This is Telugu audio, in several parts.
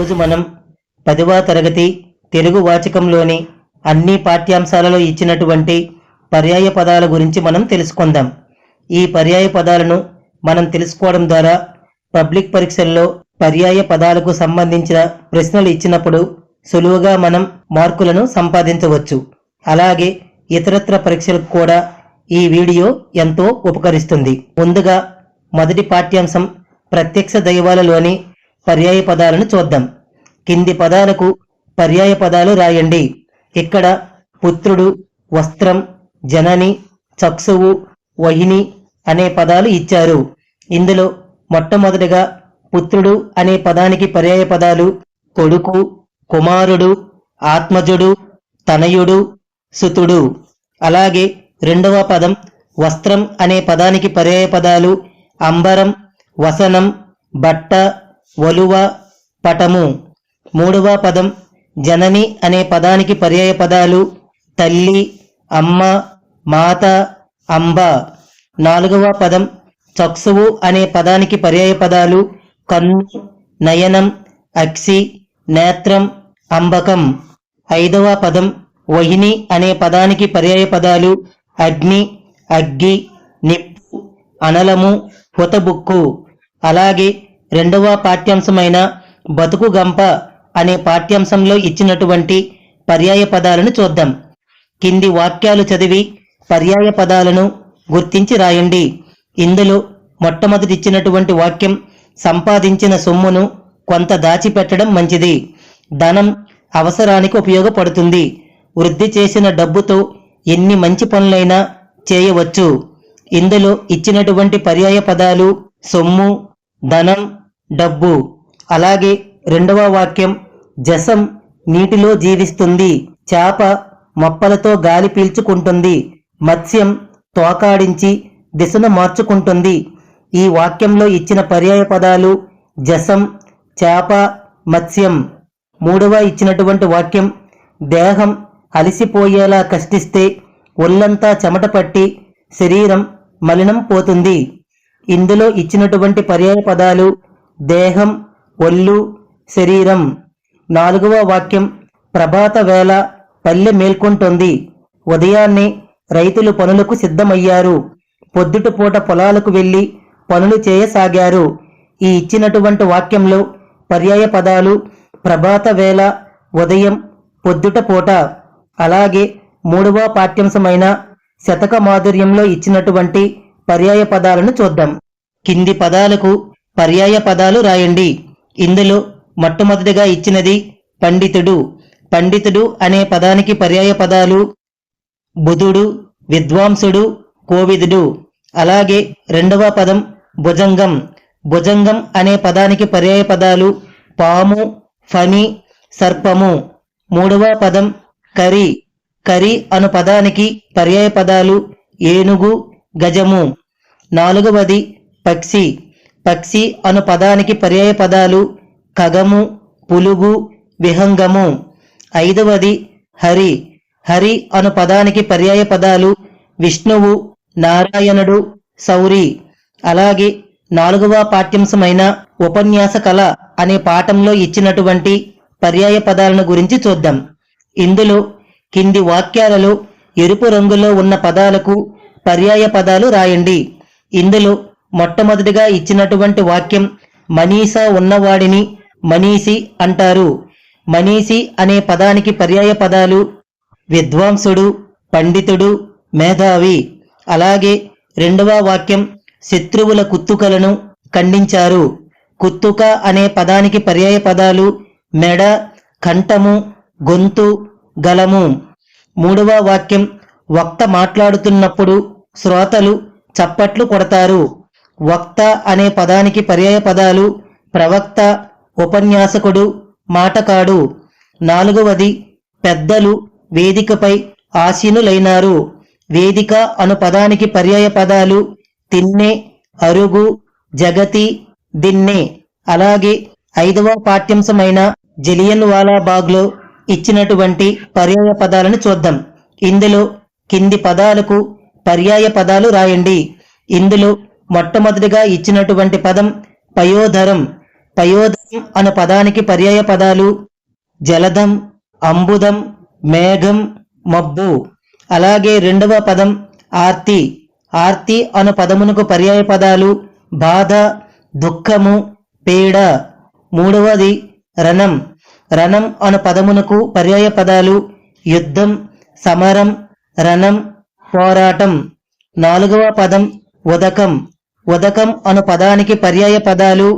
ఈరోజు మనం పదవ తరగతి తెలుగు వాచకంలోని అన్ని పాఠ్యాంశాలలో ఇచ్చినటువంటి పర్యాయ పదాల గురించి మనం తెలుసుకుందాం. ఈ పర్యాయ పదాలను మనం తెలుసుకోవడం ద్వారా పబ్లిక్ పరీక్షల్లో పర్యాయ పదాలకు సంబంధించిన ప్రశ్నలు ఇచ్చినప్పుడు సులువుగా మనం మార్కులను సంపాదించవచ్చు. అలాగే ఇతరత్ర పరీక్షలకు కూడా ఈ వీడియో ఎంతో ఉపకరిస్తుంది. ముందుగా మొదటి పాఠ్యాంశం ప్రత్యక్ష దైవాలలోని పర్యాయ పదాలను చూద్దాం. కింది పదాలకు పర్యాయ పదాలు రాయండి. ఇక్కడ పుత్రుడు వస్త్రం జనని చక్షువు వహిని అనే పదాలు ఇచ్చారు. ఇందులో మొట్టమొదటిగా పుత్రుడు అనే పదానికి పర్యాయ పదాలు కొడుకు కుమారుడు ఆత్మజుడు తనయుడు సుతుడు. అలాగే రెండవ పదం వస్త్రం అనే పదానికి పర్యాయ పదాలు అంబరం వసనం బట్ట వలువ పటము. మూడవ పదం జనని అనే పదానికి పర్యాయ పదాలు తల్లి అమ్మ మాత అంబ. నాలుగవ పదం చక్షువు అనే పదానికి పర్యాయ పదాలు కన్ను నయనం అక్షి నేత్రం అంబకం. ఐదవ పదం వహిని అనే పదానికి పర్యాయ పదాలు అగ్ని అగ్గి నిప్పు అనలము హుతబుక్కు. అలాగే రెండవ పాఠ్యాంశమైన బతుకు గంప అనే పాఠ్యాంశంలో ఇచ్చినటువంటి పర్యాయ పదాలను చూద్దాం. కింది వాక్యాలు చదివి పర్యాయ పదాలను గుర్తించి రాయండి. ఇందులో మొట్టమొదటి ఇచ్చినటువంటి వాక్యం సంపాదించిన సొమ్మును కొంత దాచిపెట్టడం మంచిది. ధనం అవసరానికి ఉపయోగపడుతుంది. వృద్ధి చేసిన డబ్బుతో ఎన్ని మంచి పనులైనా చేయవచ్చు. ఇందులో ఇచ్చినటువంటి పర్యాయ పదాలు సొమ్ము ధనం డబ్బు. అలాగే రెండవ వాక్యం జసం నీటిలో జీవిస్తుంది చేప మొప్పలతో గాలి పీల్చుకుంటుంది మత్స్యం తోకాడించి దిశను మార్చుకుంటుంది. ఈ వాక్యంలో ఇచ్చిన పర్యాయ పదాలు జసం చేప మత్స్యం. మూడవ ఇచ్చినటువంటి వాక్యం దేహం అలసిపోయేలా కష్టిస్తే ఒళ్ళంతా చెమట పట్టి శరీరం మలినం పోతుంది. ఇందులో ఇచ్చినటువంటి పర్యాయ పదాలు దేహం ఒళ్ళు శరీరం. నాలుగవ వాక్యం ప్రభాత వేళ పల్లె మేల్కొంటుంది. ఉదయాన్నే రైతులు పనులకు సిద్ధమయ్యారు. పొద్దుటపూట పొలాలకు వెళ్ళి పనులు చేయసాగారు. ఈ ఇచ్చినటువంటి వాక్యంలో పర్యాయ పదాలు ప్రభాత వేళ ఉదయం పొద్దుటపూట అలాగే మూడవ పాఠ్యాంశమైన శతక మాధుర్యంలో ఇచ్చినటువంటి పర్యాయ పదాలను చూద్దాం. కింది పదాలకు పర్యాయ పదాలు రాయండి. ఇందులో మొట్టమొదటిగా ఇచ్చినది పండితుడు. పండితుడు అనే పదానికి పర్యాయ పదాలు బుధుడు విద్వాంసుడు కోవిదుడు. అలాగే రెండవ పదం భుజంగం. భుజంగం అనే పదానికి పర్యాయ పదాలు పాము ఫణి సర్పము. మూడవ పదం కరి. కరి అను పదానికి పర్యాయ పదాలు ఏనుగు గజము. నాలుగవది పక్షి. పక్షి అను పదానికి పర్యాయ పదాలు కగము పులుగు విహంగము. ఐదవది హరి. హరి అను పదానికి పర్యాయ పదాలు విష్ణువు నారాయణుడు సౌరి. అలాగే నాలుగవ పాఠ్యాంశమైన ఉపన్యాస కళ అనే పాఠంలో ఇచ్చినటువంటి పర్యాయ పదాలను గురించి చూద్దాం. ఇందులో కింది వాక్యాలలో ఎరుపు రంగులో ఉన్న పదాలకు పర్యాయ పదాలు రాయండి. ఇందులో మొట్టమొదటిగా ఇచ్చినటువంటి వాక్యం మనీసా ఉన్నవాడిని మనీషి అంటారు. మనీషి అనే పదానికి పర్యాయ పదాలు విద్వాంసుడు పండితుడు మేధావి. అలాగే రెండవ వాక్యం శత్రువుల కుత్తుకలను ఖండించారు. కుత్తుక అనే పదానికి పర్యాయ పదాలు మెడ కంఠము గొంతు గలము. మూడవ వాక్యం వక్త మాట్లాడుతున్నప్పుడు శ్రోతలు చప్పట్లు కొడతారు. వక్త అనే పదానికి పర్యాయ పదాలు ప్రవక్త ఉపన్యాసకుడు మాటకాడు. నాలుగవది పెద్దలు వేదికపై ఆసీనులైనారు. వేదిక అను పదానికి పర్యాయ పదాలు తిన్నె అరుగు జగతి దిన్నె. అలాగే ఐదవ పాఠ్యాంశమైన జలియన్ వాలాబాగ్లో ఇచ్చినటువంటి పర్యాయ పదాలను చూద్దాం. ఇందులో కింది పదాలకు పర్యాయ పదాలు రాయండి. ఇందులో మొట్టమొదటిగా ఇచ్చినటువంటి పదం పయోధరం. పయోధరం అనే పదానికి పర్యాయ పదాలు జలదం అంబుదం మేఘం మబ్బు. అలాగే రెండవ పదం ఆర్తి. ఆర్తి అను పదమునకు పర్యాయ పదాలు బాధ దుఃఖము పీడ. మూడవది రణం. రణం అను పదమునకు పర్యాయ పదాలు యుద్ధం సమరం రణం పోరాటం. నాలుగవ పదం ఉదకం. ఉదకం అను పదానికి పర్యాయ పదాలు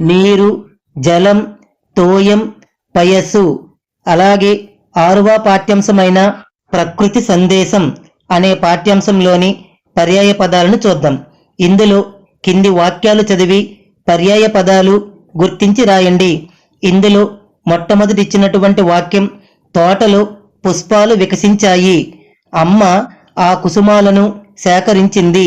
నీరు జలం తోయం పయస్సు. అలాగే ఆరువ పాఠ్యాంశమైన ప్రకృతి సందేశం అనే పాఠ్యాంశంలోని పర్యాయ పదాలను చూద్దాం. ఇందులో కింది వాక్యాలు చదివి పర్యాయ పదాలు గుర్తించి రాయండి. ఇందులో మొట్టమొదటి ఇచ్చినటువంటి వాక్యం తోటలో పుష్పాలు వికసించాయి. అమ్మ ఆ కుసుమాలను సేకరించింది.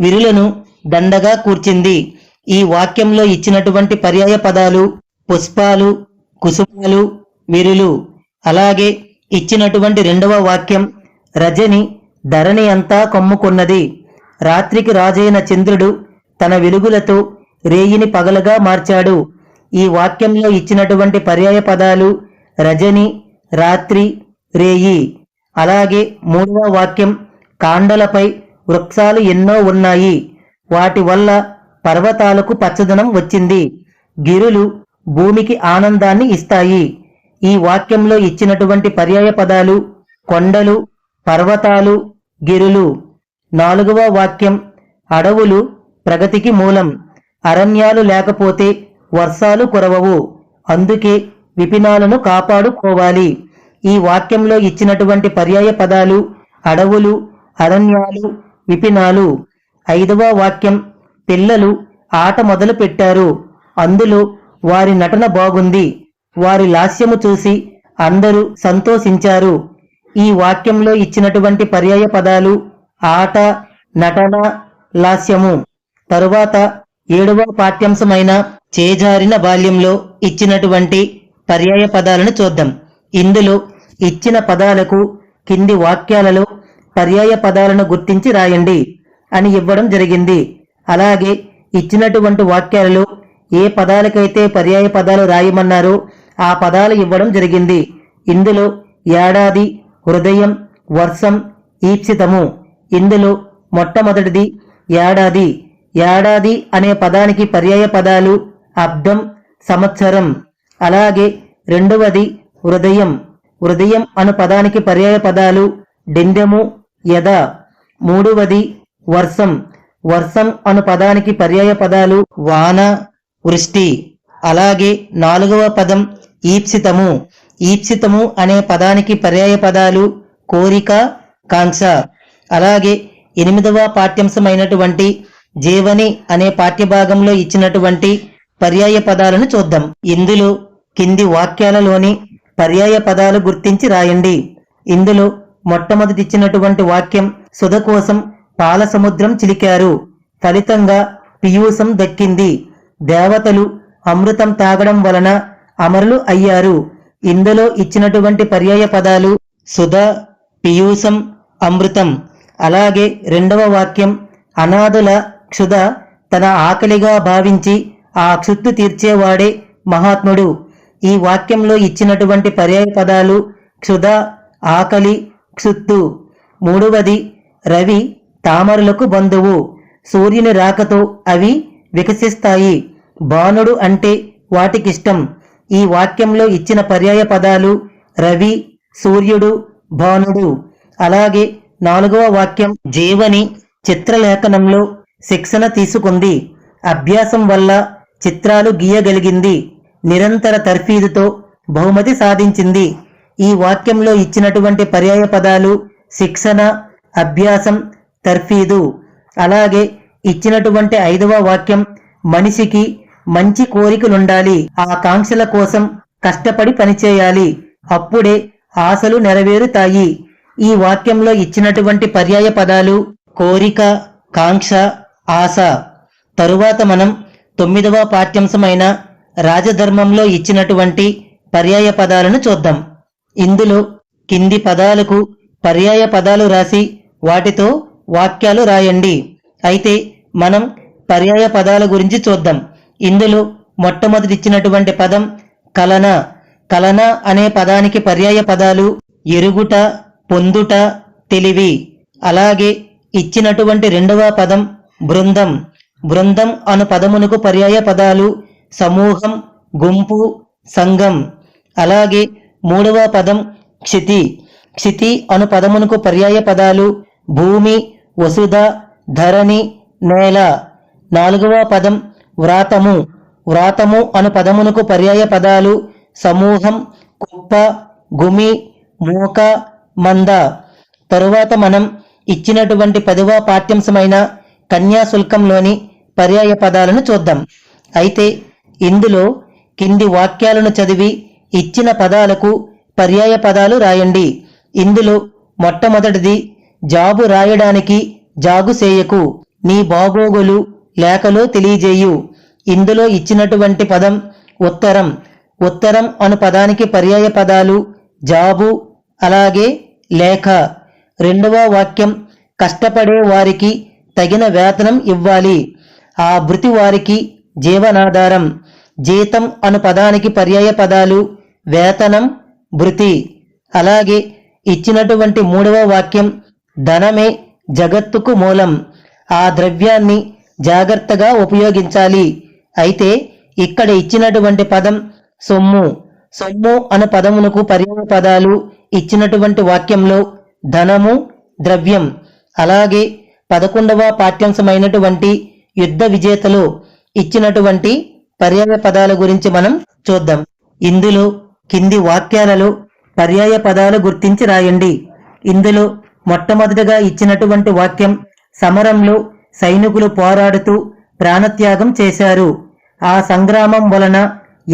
విరులను దండగా కూర్చింది. ఈ వాక్యంలో ఇచ్చినటువంటి పర్యాయ పదాలు పుష్పాలు కుసుమాలు విరులు. అలాగే ఇచ్చినటువంటి రెండవ వాక్యం రజని ధరణి అంతా కమ్ముకున్నది. రాత్రికి రాజైన చంద్రుడు తన వెలుగులతో రేయిని పగలగా మార్చాడు. ఈ వాక్యంలో ఇచ్చినటువంటి పర్యాయ పదాలు రజని రాత్రి రేయి. అలాగే మూడవ వాక్యం కాండలపై వృక్షాలు ఎన్నో ఉన్నాయి. వాటి వల్ల పర్వతాలకు పచ్చదనం వచ్చింది. గిరులు భూమికి ఆనందాన్ని ఇస్తాయి. ఈ వాక్యంలో ఇచ్చినటువంటి పర్యాయ పదాలు కొండలు పర్వతాలు గిరులు. నాలుగవ వాక్యం అడవులు ప్రగతికి మూలం. అరణ్యాలు లేకపోతే వర్షాలు కురవవు. అందుకే విపినాలను కాపాడుకోవాలి. ఈ వాక్యంలో ఇచ్చినటువంటి పర్యాయ పదాలు అడవులు అరణ్యాలు విపినాలు. ఐదవ వాక్యం పిల్లలు ఆట మొదలు పెట్టారు. అందులో వారి నటన బాగుంది. వారి లాస్యము చూసి అందరూ సంతోషించారు. ఈ వాక్యంలో ఇచ్చినటువంటి పర్యాయ పదాలు ఆట నటన లాస్యము. తరువాత ఏడవ పాఠ్యాంశమైన చేజారిన బాల్యంలో ఇచ్చినటువంటి పర్యాయ పదాలను చూద్దాం. ఇందులో ఇచ్చిన పదాలకు కింది వాక్యాలలో పర్యాయ పదాలను గుర్తించి రాయండి. అని ఇవ్వడం జరిగింది. అలాగే ఇచ్చినటువంటి వాక్యాలలో ఏ పదాలకైతే పర్యాయ పదాలు రాయమన్నారో ఆ పదాలు ఇవ్వడం జరిగింది. ఇందులో ఏడాది హృదయం వర్షం ఈప్సితము. ఇందులో మొట్టమొదటిది ఏడాది. ఏడాది అనే పదానికి పర్యాయ పదాలు అబ్దం సంవత్సరం. అలాగే రెండవది హృదయం. హృదయం అను పదానికి పర్యాయ పదాలు డెండెము యద. మూడవది వర్షం వర్షం అను పదానికి పర్యాయ పదాలు వాన వృష్టి. అలాగే నాలుగవ పదం ఈప్సితము. ఈప్సితము అనే పదానికి పర్యాయ పదాలు కోరిక కాంక్ష. అలాగే ఎనిమిదవ పాఠ్యాంశమైనటువంటి జీవని అనే పాఠ్యభాగంలో ఇచ్చినటువంటి పర్యాయ పదాలను చూద్దాం. ఇందులో కింది వాక్యాలలోని పర్యాయ పదాలు గుర్తించి రాయండి. ఇందులో మొట్టమొదటి ఇచ్చినటువంటి వాక్యం సుధ కోసం పాల సముద్రం చిలికారు. ఫలితంగా పీయూసం దక్కింది. దేవతలు అమృతం తాగడం వలన అమరులు అయ్యారు. ఇందులో ఇచ్చినటువంటి పర్యాయ పదాలు సుధ పీయూసం అమృతం. అలాగే రెండవ వాక్యం అనాథుల క్షుధ తన ఆకలిగా భావించి ఆ క్షుత్తు తీర్చేవాడే మహాత్ముడు. ఈ వాక్యంలో ఇచ్చినటువంటి పర్యాయ పదాలు క్షుధ ఆకలి క్షుత్తు. మూడవది రవి తామరులకు బంధువు. సూర్యుని రాకతో అవి వికసిస్తాయి. బాణుడు అంటే వాటికిష్టం. ఈ వాక్యంలో ఇచ్చిన పర్యాయ పదాలు రవి సూర్యుడు భానుడు అలాగే నాలుగవ వాక్యం జీవని చిత్రలేఖనంలో శిక్షణ తీసుకుంది. అభ్యాసం వల్ల చిత్రాలు గీయగలిగింది. నిరంతర తర్ఫీదుతో బహుమతి సాధించింది. ఈ వాక్యంలో ఇచ్చినటువంటి పర్యాయ పదాలు శిక్షణ అభ్యాసం తర్ఫీదు. అలాగే ఇచ్చినటువంటి ఐదవ వాక్యం మనిషికి మంచి కోరికలుండాలి. ఆ కాంక్షల కోసం కష్టపడి పనిచేయాలి. అప్పుడే ఆశలు నెరవేరుతాయి. ఈ వాక్యంలో ఇచ్చినటువంటి పర్యాయ పదాలు కోరిక కాంక్ష ఆశ. తరువాత మనం తొమ్మిదవ పాఠ్యాంశమైన రాజధర్మంలో ఇచ్చినటువంటి పర్యాయ పదాలను చూద్దాం. ఇందులో కింది పదాలకు పర్యాయ పదాలు రాసి వాటితో వాక్యాలు రాయండి. అయితే మనం పర్యాయ పదాల గురించి చూద్దాం. ఇందులో మొట్టమొదటి ఇచ్చినటువంటి పదం కలన. కలన అనే పదానికి పర్యాయ పదాలు ఎరుగుట పొందుట తెలివి. అలాగే ఇచ్చినటువంటి రెండవ పదం బృందం. బృందం అను పదమునకు పర్యాయ పదాలు సమూహం గుంపు సంఘం. అలాగే మూడవ పదం క్షితి. క్షితి అను పదమునకు పర్యాయ పదాలు భూమి వసుధ ధరణి నేల. నాలుగవ పదం వ్రాతము. వ్రాతము అను పదమునకు పర్యాయ పదాలు సమూహం కుప్ప గుమి మూక మంద. తరువాత మనం ఇచ్చినటువంటి పదవ పాఠ్యాంశమైన కన్యాశుల్కంలోని పర్యాయ పదాలను చూద్దాం. అయితే ఇందులో కింది వాక్యాలను చదివి ఇచ్చిన పదాలకు పర్యాయ పదాలు రాయండి. ఇందులో మొట్టమొదటిది జాబు రాయడానికి జాగు చేయకు నీ బాగోగులు లేఖలో తెలియజేయు. ఇందులో ఇచ్చినటువంటి పదం ఉత్తరం. ఉత్తరం అను పదానికి పర్యాయ పదాలు జాబు అలాగే లేఖ. రెండవ వాక్యం కష్టపడే వారికి తగిన వేతనం ఇవ్వాలి. ఆ భృతి వారికి జీవనాధారం. జీతం అను పదానికి పర్యాయ పదాలు వేతనం భృతి. అలాగే ఇచ్చినటువంటి మూడవ వాక్యం ధనమే జగత్తుకు మూలం. ఆ ద్రవ్యాన్ని జాగ్రత్తగా ఉపయోగించాలి. అయితే ఇక్కడ ఇచ్చినటువంటి పదం సొమ్ము. సొమ్ము అను పదమునకు పర్యాయ పదాలు ఇచ్చినటువంటి వాక్యంలో ధనము ద్రవ్యం. అలాగే పదకొండవ పాఠ్యాంశమైనటువంటి యుద్ధ విజేతలో ఇచ్చినటువంటి పర్యాయ పదాల గురించి మనం చూద్దాం. ఇందులో కింది వాక్యాలలో పర్యాయ పదాలు గుర్తించి రాయండి. ఇందులో మొట్టమొదటిగా ఇచ్చినటువంటి వాక్యం సమరంలో సైనికులు పోరాడుతూ ప్రాణత్యాగం చేశారు. ఆ సంగ్రామం వలన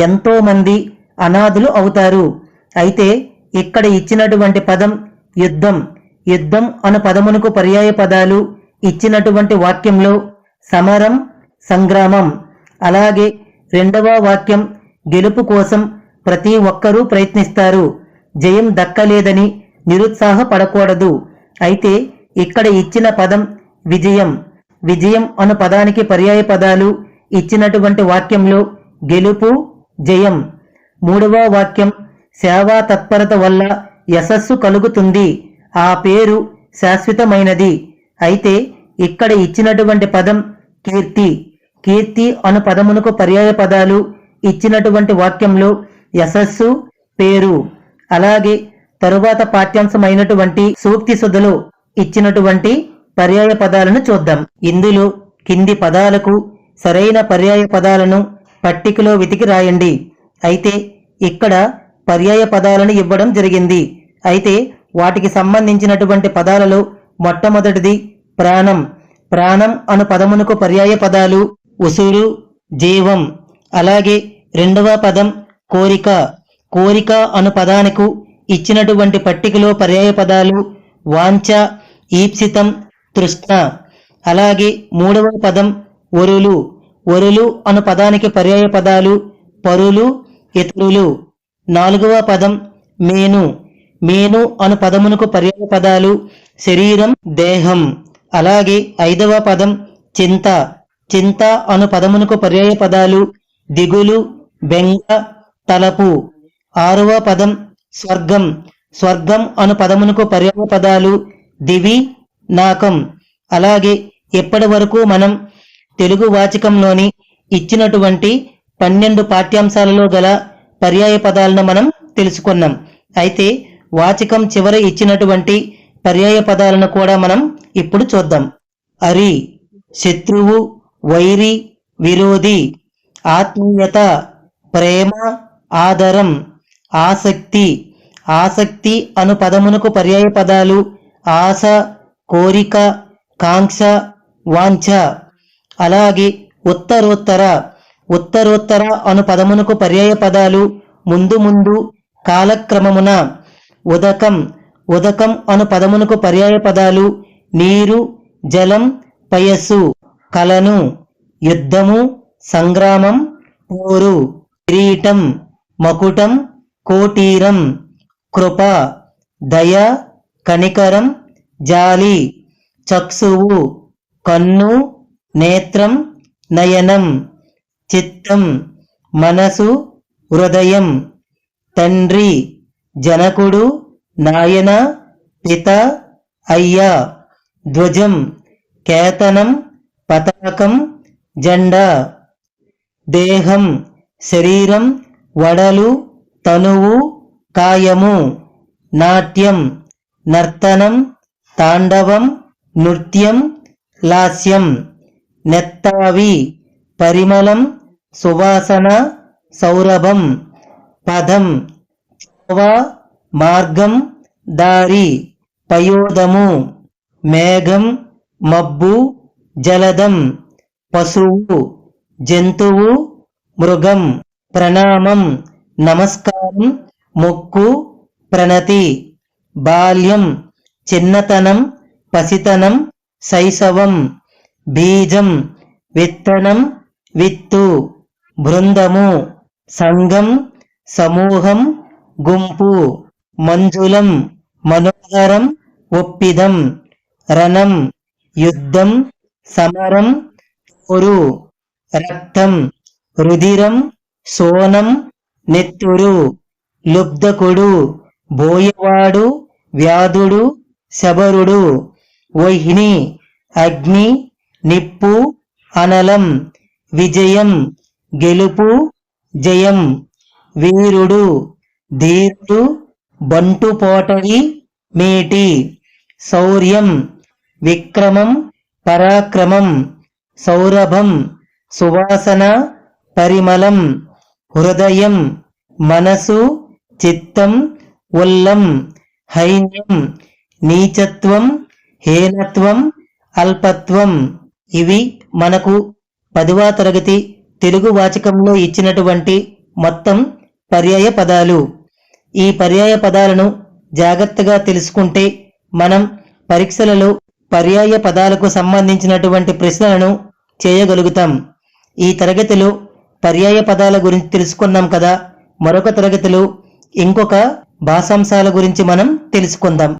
ఎంతోమంది అనాథులు అవుతారు. అయితే ఇక్కడ ఇచ్చినటువంటి పదం యుద్ధం యుద్ధం అను పదమునకు పర్యాయ పదాలు ఇచ్చినటువంటి వాక్యంలో సమరం సంగ్రామం. అలాగే రెండవ వాక్యం గెలుపు కోసం ప్రతి ఒక్కరూ ప్రయత్నిస్తారు. జయం దక్కలేదని నిరుత్సాహపడకూడదు. అయితే ఇక్కడ ఇచ్చిన పదం విజయం. విజయం అను పదానికి పర్యాయ పదాలు ఇచ్చినటువంటి వాక్యంలో గెలుపు జయం. మూడవ వాక్యం సేవా తత్పరత వల్ల యశస్సు కలుగుతుంది. ఆ పేరు శాశ్వతమైనది. అయితే ఇక్కడ ఇచ్చినటువంటి పదం కీర్తి. కీర్తి అను పదమునకు పర్యాయ పదాలు ఇచ్చినటువంటి వాక్యంలో యశస్సు పేరు. అలాగే తరువాత పాఠ్యాంశమైనటువంటి సూక్తి సుధలో ఇచ్చినటువంటి పర్యాయ పదాలను చూద్దాం. ఇందులో కింది పదాలకు సరైన పర్యాయ పదాలను పట్టికలో వెతికి రాయండి. అయితే ఇక్కడ పర్యాయ పదాలను ఇవ్వడం జరిగింది. అయితే వాటికి సంబంధించినటువంటి పదాలలో మొట్టమొదటిది ప్రాణం. ప్రాణం అను పదమునకు పర్యాయ పదాలు ఉసురు జీవం. అలాగే రెండవ పదం కోరిక. కోరిక అను పదానికి ఇచ్చినటువంటి పట్టికలో పర్యాయ పదాలు వాంఛ ఈప్సితం తృష్ణ. అలాగే మూడవ పదం ఒరులు ఒరులు అను పదానికి పర్యాయ పదాలు పరులు ఇతరులు. నాలుగవ పదం మేను. మేను అను పదమునకు పర్యాయ పదాలు శరీరం దేహం. అలాగే ఐదవ పదం చింత. చింత అను పదమునకు పర్యాయ పదాలు దిగులు బెంగ తలపు. ఆరవ పదం స్వర్గం. స్వర్గం అను పదమునకు పర్యాయ పదాలు దివి నాకం. అలాగే ఎప్పటి వరకు మనం తెలుగు వాచకంలోని ఇచ్చినటువంటి పన్నెండు పాఠ్యాంశాలలో గల పర్యాయ పదాలను మనం తెలుసుకున్నాం. అయితే వాచకం చివర ఇచ్చినటువంటి పర్యాయ పదాలను కూడా మనం ఇప్పుడు చూద్దాం. అరి శత్రువు వైరి విరోధి ఆత్మీయత ప్రేమ ఆదరం ఆసక్తి ఆసక్తి అను పదమునకు పర్యాయ పదాలు ఆశ కోరిక కాంక్ష వాంఛ. అలాగే ఉత్తరోత్తర ఉత్తరోత్తర అను పదమునకు పర్యాయ పదాలు ముందు ముందు కాలక్రమమున. ఉదకం ఉదకం అను పదమునకు పర్యాయ పదాలు నీరు జలం పయస్సు కలను యుద్ధము సంగ్రామం పోరు కిరీటం మకుటం కోటీరం. కృప దయ కనికరం జాలి చక్షువు కన్ను నేత్రం నయనం చిత్తం మనసు హృదయం తండ్రి జనకుడు నాయన పిత అయ్యా ధ్వజం కేతనం పతాకం జెండా దేహం శరీరం వడలు తనువు కాయము నాట్యం నర్తనం తాండవం నృత్యం లాస్యం నెత్తావి పరిమళం సువాసన సౌరభం పదం చోవ మార్గం దారి పయోదము మేఘం మబ్బు జలదం పశువు జంతువు మృగం ప్రణామం నమస్కారం మొక్కు ప్రణతి బాల్యం చిన్నతనం పసితనం శైశవం బీజం విత్తనం విత్తు బృందము సంఘం సమూహం గుంపు మంజులం మనోహరం ఒప్పిదం రణం యుద్ధం సమరం పోరు రక్తం రుధిరం సోనం నెత్తురు. లుబ్ధకుడు బోయవాడు వ్యాధుడు శబరుడు వహిని అగ్ని నిప్పు అనలం విజయం గెలుపు జయం వీరుడు ధీరుడు బంటుపోటవి మేటి శౌర్యం విక్రమం పరాక్రమం సౌరభం సువాసన పరిమళం హృదయం మనసు చిత్తం ఉల్లం హైన్యం నీచత్వం హీనత్వం అల్పత్వం. ఇవి మనకు పదవ తరగతి తెలుగు వాచకంలో ఇచ్చినటువంటి మొత్తం పర్యాయ పదాలు. ఈ పర్యాయ పదాలను జాగ్రత్తగా తెలుసుకుంటే మనం పరీక్షలలో పర్యాయ పదాలకు సంబంధించినటువంటి ప్రశ్నలను చేయగలుగుతాం. ఈ తరగతిలో పర్యాయ పదాల గురించి తెలుసుకున్నాం కదా మరొక తరగతిలో ఇంకొక భాషాంశాల గురించి మనం తెలుసుకుందాం.